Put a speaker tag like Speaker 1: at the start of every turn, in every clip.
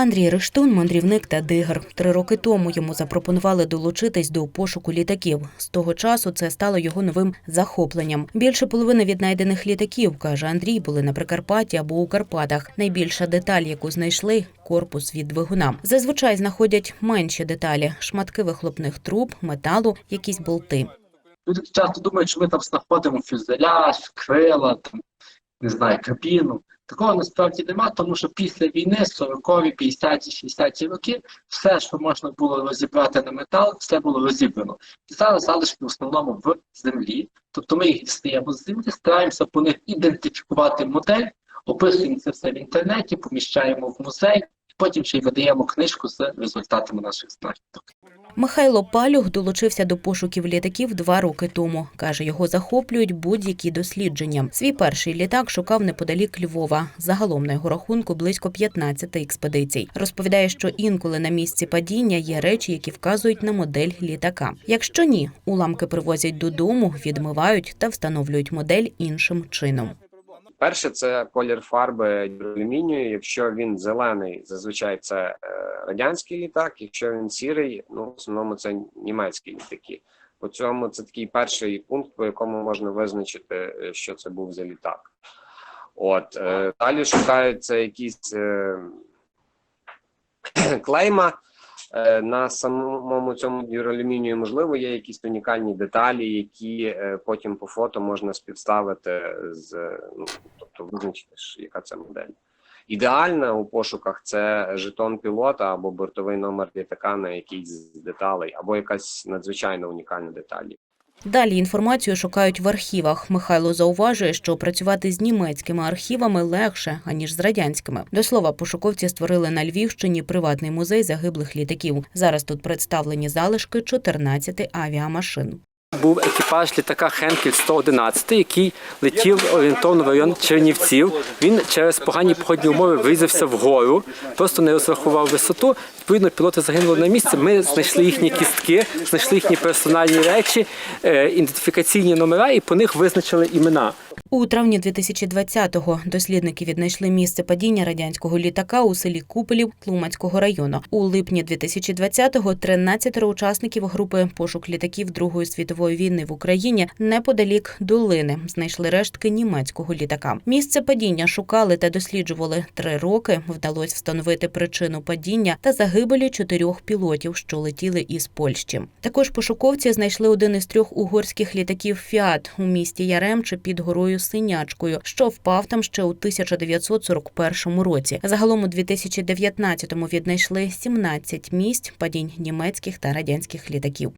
Speaker 1: Андрій Рештун, мандрівник та дигер. Три роки тому йому запропонували долучитись до пошуку літаків. З того часу це стало його новим захопленням. Більше половини віднайдених літаків, каже Андрій, були на Прикарпатті або у Карпатах. Найбільша деталь, яку знайшли корпус від двигуна. Зазвичай знаходять менші деталі: шматки вихлопних труб, металу, якісь болти.
Speaker 2: Люди часто думають, що ми там знаходимо фюзеляж, крила, там, не знаю, кабіну. Такого насправді нема, тому що після війни, 40-ві, 50-ті, 60-ті роки, все, що можна було розібрати на метал, все було розібрано. І зараз залишки в основному в землі. Тобто ми їх дістаємо з землі, стараємося по них ідентифікувати модель, описуємо це все в інтернеті, поміщаємо в музей, потім ще й видаємо книжку з результатами наших знахідок.
Speaker 1: Михайло Палюх долучився до пошуків літаків два роки тому. Каже, його захоплюють будь-які дослідження. Свій перший літак шукав неподалік Львова. Загалом на його рахунку близько 15 експедицій. Розповідає, що інколи на місці падіння є речі, які вказують на модель літака. Якщо ні, уламки привозять додому, відмивають та встановлюють модель іншим чином.
Speaker 3: Перше, це колір фарби алюмінію. Якщо він зелений, зазвичай це е, радянський літак. Якщо він сірий, ну в основному це німецькі літаки. По цьому це такий перший пункт, по якому можна визначити, е, що це був за літак. От е, далі шукаються якісь клейма. Е, На самому цьому дюралюмінію, можливо, є якісь унікальні деталі, які е, потім по фото можна співставити з е, ну, тобто визначити, яка це модель. Ідеальна у пошуках це жетон пілота або бортовий номер літака на якійсь деталей, або якась надзвичайно унікальна деталь.
Speaker 1: Далі інформацію шукають в архівах. Михайло зауважує, що працювати з німецькими архівами легше аніж з радянськими. До слова, пошуковці створили на Львівщині приватний музей загиблих літаків. Зараз тут представлені залишки 14 авіамашин.
Speaker 4: Був екіпаж літака Хенкель 111, який летів орієнтовно в район Чернівців. Він через погані погодні умови врізався вгору, просто не розрахував висоту. Відповідно, пілоти загинули на місці. Ми знайшли їхні кістки, знайшли їхні персональні речі, е, ідентифікаційні номера і по них визначили імена.
Speaker 1: У травні 2020-го дослідники віднайшли місце падіння радянського літака у селі Купелів Тлумацького району. У липні 2020-го 13 учасників групи пошук літаків Другої світової війни в Україні неподалік долини знайшли рештки німецького літака. Місце падіння шукали та досліджували три роки. Вдалося встановити причину падіння та загибелі чотирьох пілотів, що летіли із Польщі. Також пошуковці знайшли один із трьох угорських літаків Фіат у місті Яремче під горою Синячкою, що впав там ще у 1941 році. Загалом у 2019-му віднайшли 17 місць падінь німецьких та радянських літаків.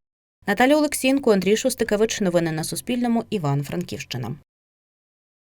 Speaker 1: Наталя Олексієнко, Андрій Шостикевич. Новини на Суспільному. Іван Франківщина.